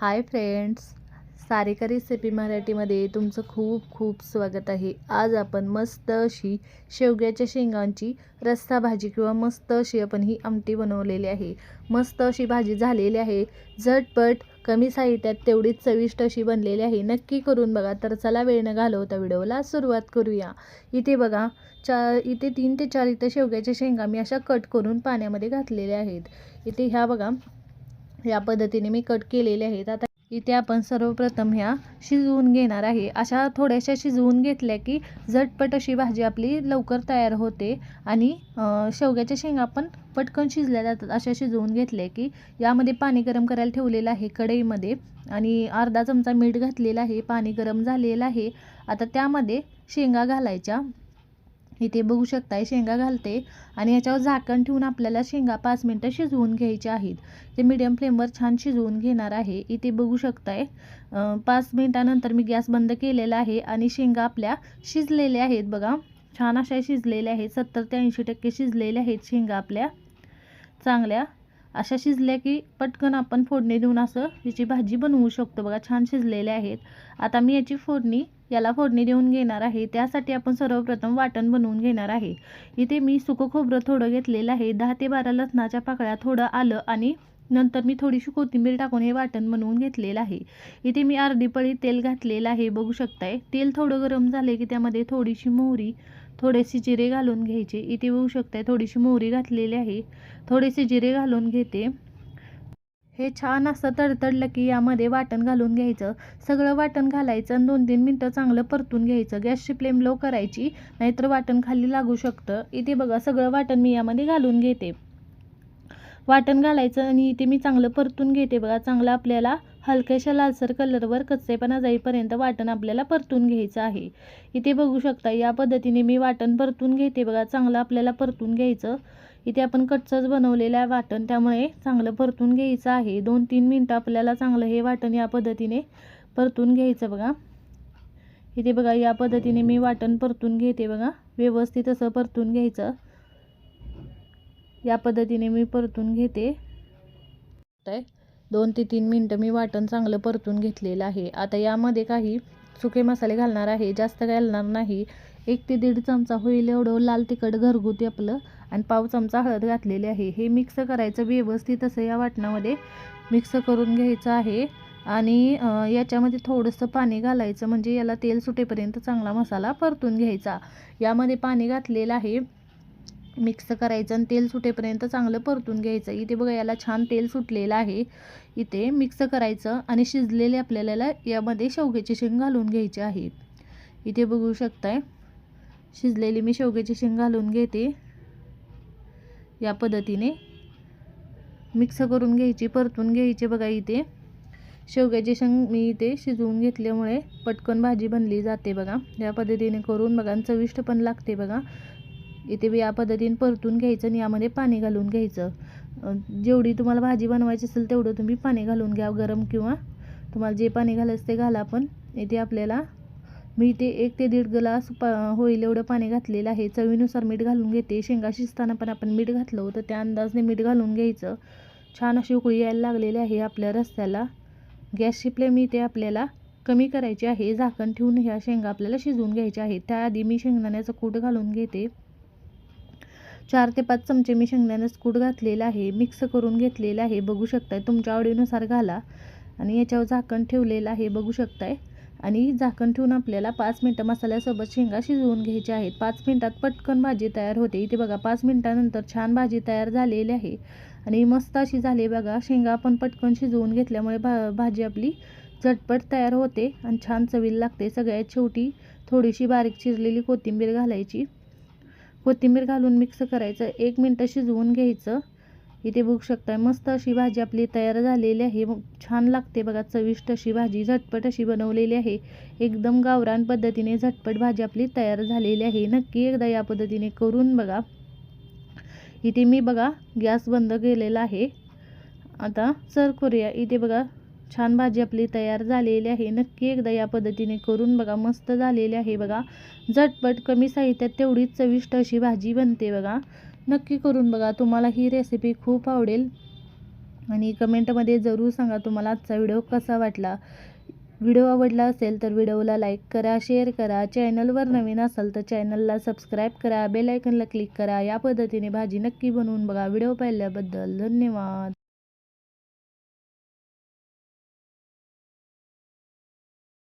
Hi friends Sarika recipe मराठीमध्ये तुमचं खूप खूप स्वागत आहे. आज आपण मस्त अशी शेवग्याच्या शेंगांची रस्सा भाजी किंवा मस्त अशी आपण ही आमटी बनवलेली आहे. मस्त अशी भाजी झालेली आहे. झटपट कमी साहित्यात तेवढीच चविष्ट अशी बनलेली आहे. नक्की करून बघा. तर चला वेळ न घालवता व्हिडिओला सुरुवात करूया. इथे बघा चा इथे तीन ते चार इथे शेवग्याच्या शेंगा मी अशा कट करून पाण्यामध्ये घातलेल्या आहेत. इथे ह्या बघा या पद्धतीने मी कट केलेले आहेत. आता इथे आपण सर्वप्रथम ह्या शिजवून घेणार आहे. अशा थोड्याशा शिजवून घेतल्या की झटपट अशी भाजी आपली लवकर तयार होते आणि शेवग्याच्या शेंगा पण पटकन शिजल्या जातात. अशा शिजवून घेतल्या की यामध्ये पाणी गरम करायला ठेवलेलं आहे कढईमध्ये आणि अर्धा चमचा मीठ घातलेलं आहे. पाणी गरम झालेलं आहे. आता त्यामध्ये शेंगा घालायच्या. इथे बघू शकताय शेंगा घालते आणि याच्यावर झाकण ठेवून आपल्याला शेंगा पाच मिनटं शिजवून घ्यायच्या आहेत. ते मीडियम फ्लेमवर छान शिजवून घेणार आहे. इथे बघू शकताय पाच मिनटानंतर मी गॅस बंद केलेला आहे आणि शेंगा आपल्या शिजलेल्या आहेत बघा. छान अशा शिजलेल्या आहेत सत्तर ते ऐंशी टक्के शिजलेल्या आहेत शेंगा आपल्या. चांगल्या. अशा शिजल्या की पटकन आपण फोडणी देऊन असं याची भाजी बनवू शकतो बघा. छान शिजलेल्या आहेत. आता मी याची फोडणी याला फोडणी देऊन घेणार आहे. त्यासाठी आपण सर्वप्रथम वाटण बनवून घेणार आहे. इथे मी सुकं खोबरं थोडं घेतलेलं आहे. दहा ते बारा लसणाच्या पाकळ्या थोडं आलं आणि नंतर मी थोडीशी कोथिंबीर टाकून हे वाटण बनवून घेतलेलं आहे. इथे मी अर्धी पळी तेल घातलेलं आहे. बघू शकताय तेल थोडं गरम झाले की त्यामध्ये थोडीशी मोहरी थोडेसे जिरे घालून घ्यायचे. इथे बघू शकताय थोडीशी मोहरी घातलेली आहे. थोडेसे जिरे घालून घेते. हे छान असं तडतडलं की यामध्ये वाटण घालून घ्यायचं. सगळं वाटण घालायचं आणि दोन तीन मिनटं चांगलं परतून घ्यायचं. गॅसची फ्लेम लो करायची नाहीतर वाटण खाली लागू शकतं. इथे बघा सगळं वाटण मी यामध्ये घालून घेते. वाटण घालायचं आणि इथे मी चांगलं परतून घेते. बघा चांगलं आपल्याला हलक्याशा लालसर कलरवर कच्चेपणा जाईपर्यंत वाटण आपल्याला परतून घ्यायचं आहे. इथे बघू शकता या पद्धतीने मी वाटण परतून घेते. बघा चांगलं आपल्याला परतून घ्यायचं. इथे आपण कच्चंच बनवलेलं आहे वाटण त्यामुळे चांगलं परतून घ्यायचं आहे. दोन तीन मिनटं आपल्याला चांगलं हे वाटण या पद्धतीने परतून घ्यायचं बघा. इथे बघा या पद्धतीने मी वाटण परतून घेते बघा. व्यवस्थित असं परतून घ्यायचं. या पद्धतीने मी परतून घेते. दोन ते तीन मिनटं मी वाटण चांगलं परतून घेतलेलं आहे. आता यामध्ये काही सुके मसाले घालणार आहे. जास्त घालणार नाही. एक ते दीड चमचा होईल एवढं. लाल तिखट घरगुती आपलं. आणि पाव चमचा हळद घातलेली आहे. हे मिक्स करायचं व्यवस्थित असं या वाटणामध्ये मिक्स करून घ्यायचं आहे. आणि याच्यामध्ये थोडंसं पाणी घालायचं. म्हणजे याला तेल सुटेपर्यंत चांगला मसाला परतून घ्यायचा. यामध्ये पाणी घातलेलं आहे. मिक्स करायचं आणि तेल सुटेपर्यंत चांगलं परतून घ्यायचं. इथे बघा याला छान तेल सुटलेलं आहे. इथे मिक्स करायचं आणि शिजलेले आपल्याला यामध्ये शेवग्याची शेंग घालून घ्यायची आहे. इथे बघू शकताय शिजलेली मी शेवग्याची शेंग घालून घेते. या पद्धतीने मिक्स करून घ्यायची परतून घ्यायची बघा इथे. शेवग्याची शेंग मी इथे शिजवून घेतल्यामुळे पटकन भाजी बनली जाते बघा. या पद्धतीने करून बघा चविष्ट पण लागते बघा. इथे बी या पद्धतीने परतून घ्यायचं आणि यामध्ये पाणी घालून घ्यायचं. जेवढी तुम्हाला भाजी बनवायची असेल तेवढं तुम्ही पाणी घालून घ्या गरम किंवा तुम्हाला जे पाणी घालायचं ते घाला. पण इथे आपल्याला मी इथे एक ते दीड ग्लास प होईल एवढं पाणी घातलेलं आहे. चवीनुसार मीठ घालून घेते. शेंगा शिजताना पण आपण मीठ घातलं होतं. त्या अंदाजने मीठ घालून घ्यायचं. छान अशी उकळी यायला लागलेली आहे आपल्या रस्त्याला. गॅसची फ्लेम इथे आपल्याला कमी करायची आहे. झाकण ठेवून ह्या शेंगा आपल्याला शिजवून घ्यायच्या आहेत. त्याआधी मी शेंगदाण्याचं कूट घालून घेते. चार ते पाच चमचे मी शेंगदाण्याचं कूट घातलेलं आहे मिक्स करून घेतलेलं आहे. बघू शकताय तुमच्या आवडीनुसार घाला. आणि याच्यावर झाकण ठेवलेलं आहे बघू शकताय. आणि झाकण ठेवून आपल्याला पाच मिनटं मसाल्यासोबत शेंगा शिजवून घ्यायच्या आहेत. पाच मिनटात पटकन भाजी तयार होते. इथे बघा पाच मिनटानंतर छान भाजी तयार झालेली आहे. आणि मस्त अशी झाली बघा शेंगा आपण पटकन शिजवून घेतल्यामुळे भा भाजी आपली झटपट तयार होते आणि छान चवीला लागते. सगळ्यात शेवटी थोडीशी बारीक चिरलेली कोथिंबीर घालायची. कोथिंबीर घालून मिक्स करायचं. एक मिनटं शिजवून घ्यायचं. इथे बघू शकताय मस्त अशी भाजी आपली तयार झालेली आहे. मग छान लागते बघा चविष्ट अशी भाजी. झटपट अशी बनवलेली आहे. एकदम गावरान पद्धतीने झटपट भाजी आपली तयार झालेली आहे. नक्की एकदा या पद्धतीने करून बघा. इथे मी बघा गॅस बंद केलेला आहे. आता सर्व करूया. इथे बघा छान भाजी आपली तयार झालेली आहे. नक्की एकदा या पद्धतीने करून बघा. मस्त झालेली आहे बघा. झटपट कमी साहित्यात तेवढीच चविष्ट अशी भाजी बनते बघा. नक्की करून बघा. तुम्हाला ही रेसिपी खूप आवडेल. आणि कमेंटमध्ये जरूर सांगा तुम्हाला आजचा व्हिडिओ कसा वाटला. व्हिडिओ आवडला असेल तर व्हिडिओला लाईक करा शेअर करा. चॅनलवर नवीन असाल तर चॅनलला सबस्क्राईब करा. बेलायकनला क्लिक करा. या पद्धतीने भाजी नक्की बनवून बघा. व्हिडिओ पाहिल्याबद्दल धन्यवाद.